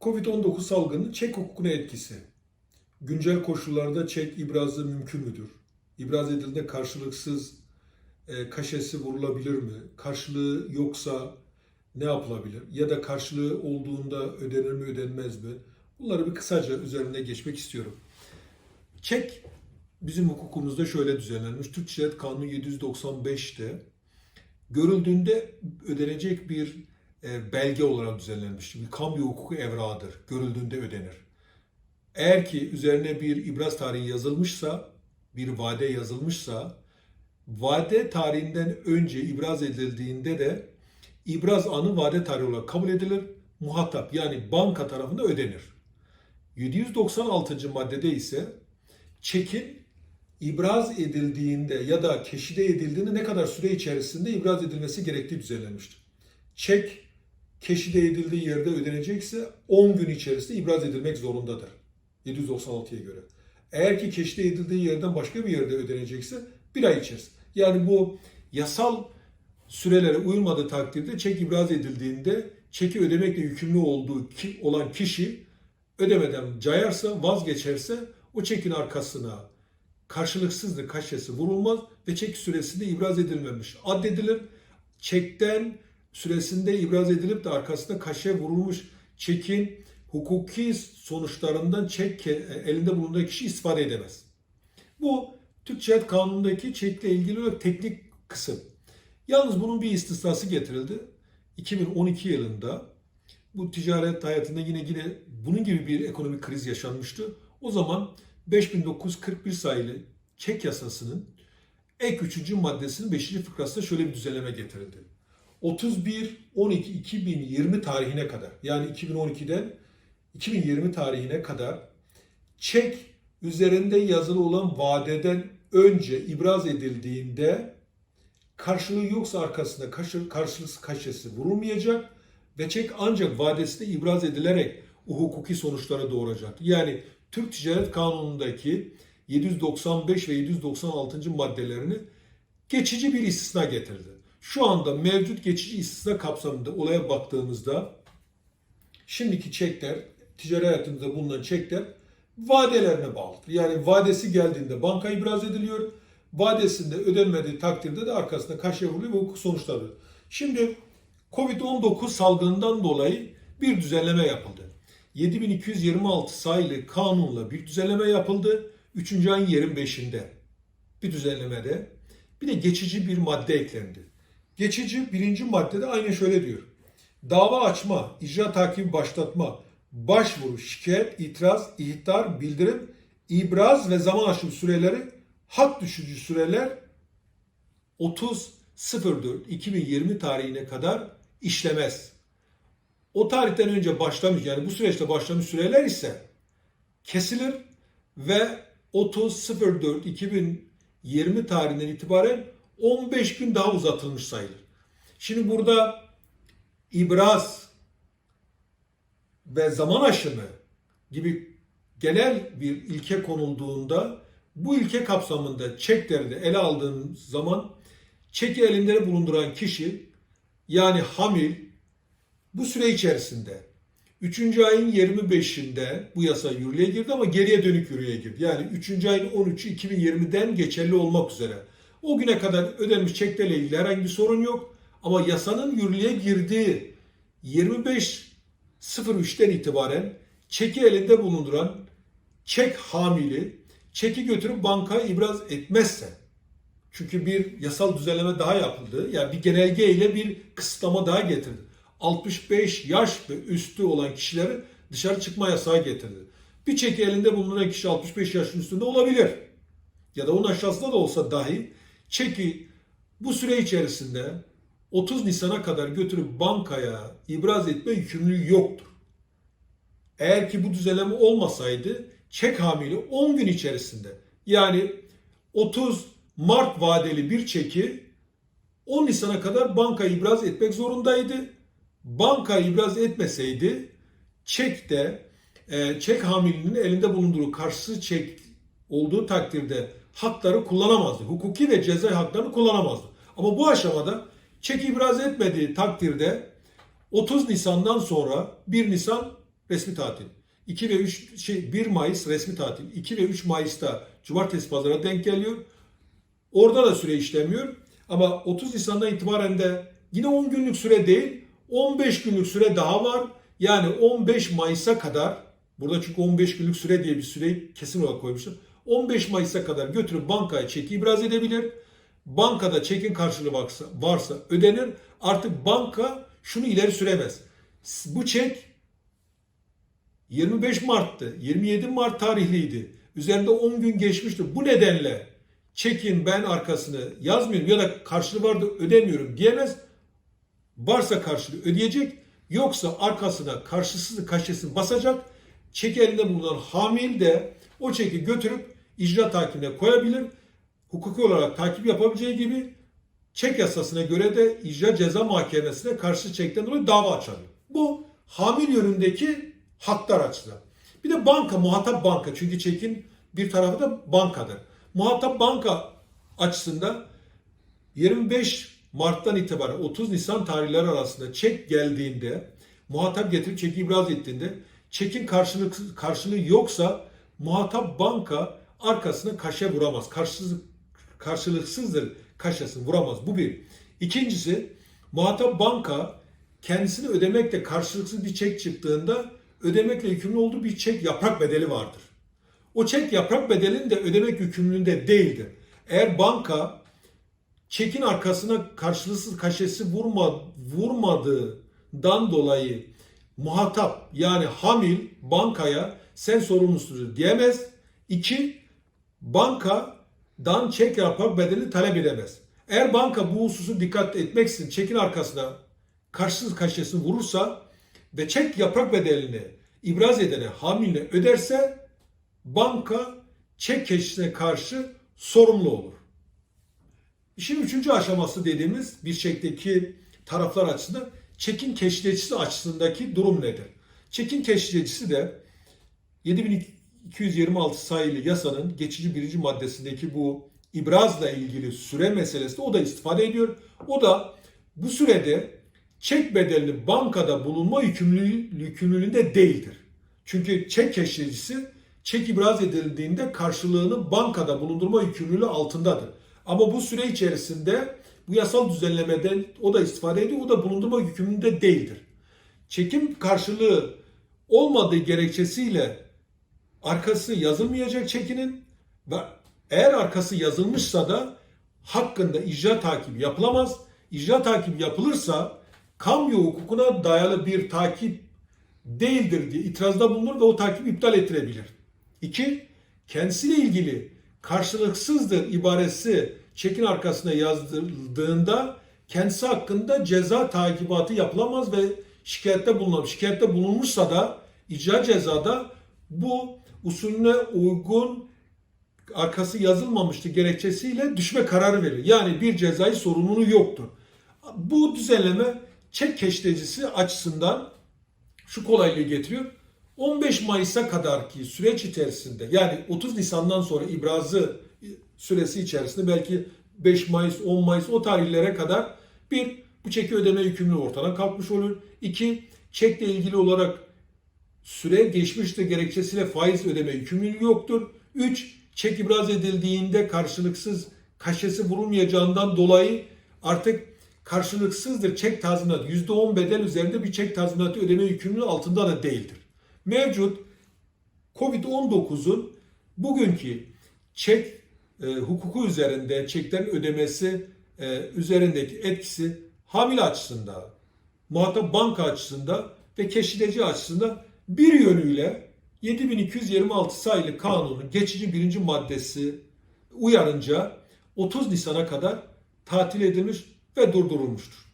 Covid-19 salgının çek hukukuna etkisi. Güncel koşullarda çek ibrazı mümkün müdür? İbraz edildiğinde karşılıksız e, kaşesi vurulabilir mi? Karşılığı yoksa ne yapılabilir? Ya da karşılığı olduğunda ödenir mi ödenmez mi? Bunları bir kısaca üzerine geçmek istiyorum. Çek bizim hukukumuzda şöyle düzenlenmiş. Türk Ticaret Kanunu 795'te görüldüğünde ödenecek bir belge olarak düzenlenmiştir. Bir kamu hukuku evrağıdır. Görüldüğünde ödenir. Eğer ki üzerine bir ibraz tarihi yazılmışsa, bir vade yazılmışsa, vade tarihinden önce ibraz edildiğinde de ibraz anı vade tarihi olarak kabul edilir. Muhatap yani banka tarafında ödenir. 796. maddede ise çekin ibraz edildiğinde ya da keşide edildiğinde ne kadar süre içerisinde ibraz edilmesi gerektiği düzenlenmiştir. Çek keşide edildiği yerde ödenecekse 10 gün içerisinde ibraz edilmek zorundadır. 796'ya göre. Eğer ki keşide edildiği yerden başka bir yerde ödenecekse bir ay içerisinde. Yani bu yasal sürelere uyulmadığı takdirde çek ibraz edildiğinde çeki ödemekle yükümlü olduğu ki, olan kişi ödemeden cayarsa, vazgeçerse o çekin arkasına karşılıksızlık kaşesi vurulmaz ve çek süresinde ibraz edilmemiş addedilir. Çekten süresinde ibraz edilip de arkasında kaşe vurulmuş çekin hukuki sonuçlarından çek elinde bulunduğu kişi istifade edemez. Bu Türk Ticaret Kanunu'ndaki çekle ilgili olarak teknik kısım. Yalnız bunun bir istisnası getirildi. 2012 yılında bu ticaret hayatında yine yine bunun gibi bir ekonomik kriz yaşanmıştı. O zaman 5941 sayılı çek yasasının ek 3. maddesinin 5. fıkrasında şöyle bir düzenleme getirildi. 31-12-2020 tarihine kadar yani 2012'den 2020 tarihine kadar çek üzerinde yazılı olan vadeden önce ibraz edildiğinde karşılığı yoksa arkasında karşılıksız kaşesi vurulmayacak ve çek ancak vadesinde ibraz edilerek o hukuki sonuçlara doğuracak. Yani Türk Ticaret Kanunu'ndaki 795 ve 796. maddelerini geçici bir istisna getirdi. Şu anda mevcut geçici istisna kapsamında olaya baktığımızda şimdiki çekler, ticari hayatımızda bulunan çekler vadelerine bağlıdır. Yani vadesi geldiğinde banka ibraz ediliyor. Vadesinde ödenmediği takdirde de arkasında kaşe vuruluyor ve hukuk sonuçları. Şimdi Covid-19 salgından dolayı bir düzenleme yapıldı. 7226 sayılı kanunla bir düzenleme yapıldı. 3. ayın 25'inde bir düzenlemede bir de geçici bir madde eklendi. Geçici birinci maddede aynen şöyle diyor. Dava açma, icra takibi başlatma, başvuru, şikayet, itiraz, ihtar, bildirim, ibraz ve zaman aşımı süreleri hak düşücü süreler 30.04.2020 tarihine kadar işlemez. O tarihten önce başlamış yani bu süreçte başlamış süreler ise kesilir ve 30.04.2020 tarihinden itibaren 15 gün daha uzatılmış sayılır. Şimdi burada ibraz ve zaman aşımı gibi genel bir ilke konulduğunda bu ilke kapsamında çekleri de ele aldığım zaman çeki elinde bulunduran kişi yani hamil bu süre içerisinde 3. ayın 25'inde bu yasa yürürlüğe girdi ama geriye dönük yürürlüğe girdi. Yani 3. ayın 13'ü 2020'den geçerli olmak üzere. O güne kadar ödenmiş çeklerle ilgili herhangi bir sorun yok. Ama yasanın yürürlüğe girdiği 25.03'ten itibaren çeki elinde bulunduran çek hamili çeki götürüp bankaya ibraz etmezse çünkü bir yasal düzenleme daha yapıldı. Yani bir genelge ile bir kısıtlama daha getirdi. 65 yaş ve üstü olan kişileri dışarı çıkma yasağı getirdi. Bir çeki elinde bulunan kişi 65 yaşın üstünde olabilir. Ya da onun aşağısında da olsa dahi çeki bu süre içerisinde 30 Nisan'a kadar götürüp bankaya ibraz etme yükümlülüğü yoktur. Eğer ki bu düzenleme olmasaydı çek hamili 10 gün içerisinde yani 30 Mart vadeli bir çeki 10 Nisan'a kadar banka ibraz etmek zorundaydı. Banka ibraz etmeseydi çek de e, çek hamilinin elinde bulunduğu karşısı çek olduğu takdirde hakları kullanamazdı. Hukuki ve ceza haklarını kullanamazdı. Ama bu aşamada çek ibraz etmediği takdirde 30 Nisan'dan sonra 1 Nisan resmi tatil. 2 ve 3 şey 1 Mayıs resmi tatil. 2 ve 3 Mayıs'ta cumartesi pazara denk geliyor. Orada da süre işlemiyor. Ama 30 Nisan'dan itibaren de yine 10 günlük süre değil, 15 günlük süre daha var. Yani 15 Mayıs'a kadar, burada çünkü 15 günlük süre diye bir süreyi kesin olarak koymuşlar. 15 Mayıs'a kadar götürüp bankaya çeki ibraz edebilir. Bankada çekin karşılığı varsa, varsa ödenir. Artık banka şunu ileri süremez. Bu çek 25 Mart'tı. 27 Mart tarihliydi. Üzerinde 10 gün geçmişti. Bu nedenle çekin ben arkasını yazmıyorum ya da karşılığı vardı ödemiyorum diyemez. Varsa karşılığı ödeyecek. Yoksa arkasına karşısız kaşesini basacak. Çeki elinde bulunan hamil de o çeki götürüp icra takibine koyabilir. Hukuki olarak takip yapabileceği gibi çek yasasına göre de icra ceza mahkemesine karşı çekten dolayı dava açabilir. Bu hamil yönündeki haklar açısından. Bir de banka, muhatap banka. Çünkü çekin bir tarafı da bankadır. Muhatap banka açısından 25 Mart'tan itibaren 30 Nisan tarihleri arasında çek geldiğinde muhatap getirip çeki ibraz ettiğinde çekin karşılık, karşılığı yoksa muhatap banka arkasına kaşe vuramaz. Karşılık, karşılıksızdır kaşesini vuramaz. Bu bir. İkincisi muhatap banka kendisini ödemekle karşılıksız bir çek çıktığında ödemekle yükümlü olduğu bir çek yaprak bedeli vardır. O çek yaprak bedelinin de ödemek yükümlülüğünde değildir. Eğer banka çekin arkasına karşılıksız kaşesi vurma, vurmadığından dolayı muhatap yani hamil bankaya sen sorumlusundur diyemez. İki, bankadan çek yaprak bedeli talep edemez. Eğer banka bu hususu dikkat etmeksizin çekin arkasına karşısız kaşesini vurursa ve çek yaprak bedelini ibraz edene hamiline öderse banka çek keşişine karşı sorumlu olur. İşin üçüncü aşaması dediğimiz bir çekteki taraflar açısından çekin keşiflecisi açısındaki durum nedir? Çekin keşiflecisi de 7226 sayılı yasanın geçici birinci maddesindeki bu ibrazla ilgili süre meselesi o da istifade ediyor. O da bu sürede çek bedelini bankada bulunma yükümlülüğü, yükümlülüğünde değildir. Çünkü çek keşiflecisi çek ibraz edildiğinde karşılığını bankada bulundurma yükümlülüğü altındadır. Ama bu süre içerisinde bu yasal düzenlemeden o da istifade ediyor, o da bulundurma yükümlülüğünde değildir. Çekim karşılığı olmadığı gerekçesiyle arkası yazılmayacak çekinin ve eğer arkası yazılmışsa da hakkında icra takibi yapılamaz. İcra takibi yapılırsa kamu hukukuna dayalı bir takip değildir diye itirazda bulunur ve o takip iptal ettirebilir. İki, kendisiyle ilgili karşılıksızdır ibaresi çekin arkasına yazdırıldığında kendisi hakkında ceza takibatı yapılamaz ve şikayette bulunamaz. Şikayette bulunmuşsa da icra cezada bu usulüne uygun arkası yazılmamıştı gerekçesiyle düşme kararı verir. Yani bir cezai sorumluluğu yoktur. Bu düzenleme çek keştecisi açısından şu kolaylığı getiriyor. 15 Mayıs'a kadarki süreç içerisinde yani 30 Nisan'dan sonra ibrazı süresi içerisinde belki 5 Mayıs, 10 Mayıs o tarihlere kadar bir bu çeki ödeme yükümlülüğü ortadan kalkmış olur. İki, çekle ilgili olarak süre geçmiştir gerekçesiyle faiz ödeme yükümlülüğü yoktur. Üç, çek ibraz edildiğinde karşılıksız kaşesi bulunmayacağından dolayı artık karşılıksızdır çek tazminatı. %10 bedel üzerinde bir çek tazminatı ödeme yükümlülüğü altında da değildir. Mevcut Covid-19'un bugünkü çek e, hukuku üzerinde çekten ödemesi e, üzerindeki etkisi hamile açısından, muhatap banka açısından ve keşfedeci açısından bir yönüyle 7226 sayılı kanunun geçici birinci maddesi uyarınca 30 Nisan'a kadar tatil edilmiş ve durdurulmuştur.